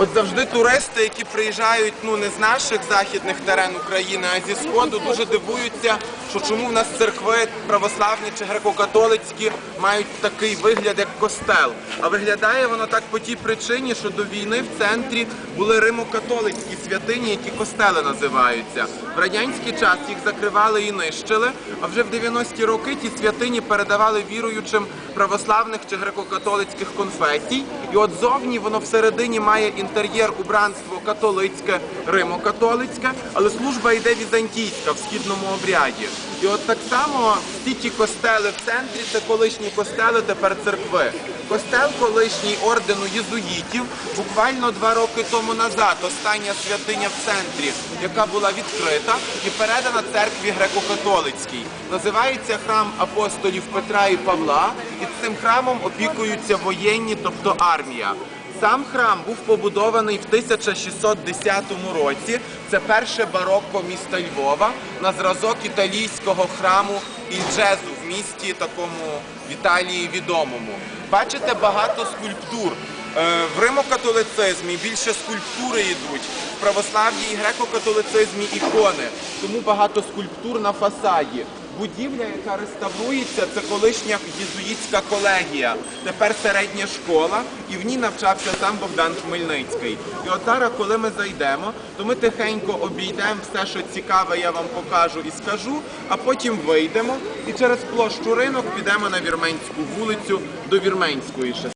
От завжди туристи, які приїжджають ну не з наших західних терен України, а зі сходу, дуже дивуються, що чому в нас церкви православні чи греко-католицькі мають такий вигляд, як костел. А виглядає воно так по тій причині, що до війни в центрі були римо-католицькі святині, які костели називаються. В радянський час їх закривали і нищили. А вже в 90-ті роки ті святині передавали віруючим православних чи греко-католицьких конфесій. І от зовні воно всередині має інтер'єр убранство католицьке, римо-католицьке, але служба йде візантійська в східному обряді. І от так само всі ті костели в центрі це колишні костели, тепер церкви. Костел колишній ордену єзуїтів буквально два роки тому назад, остання святиня в центрі, яка була відкрита і передана церкві греко-католицькій. Називається храм апостолів Петра і Павла, і цим храмом опікуються воєнні, тобто армія. Сам храм був побудований в 1610 році. Це перше барокко міста Львова на зразок італійського храму Ільджезу в місті такому в Італії відомому. Бачите багато скульптур. Е, В римокатолицизмі більше скульптури йдуть, в православ'ї і греко-католицизмі ікони, тому багато скульптур на фасаді. Будівля, яка реставрується, це колишня єзуїтська колегія, тепер середня школа, і в ній навчався сам Богдан Хмельницький. І от зараз, коли ми зайдемо, то ми тихенько обійдемо все, що цікаве, я вам покажу і скажу, а потім вийдемо і через площу ринок підемо на Вірменську вулицю до Вірменської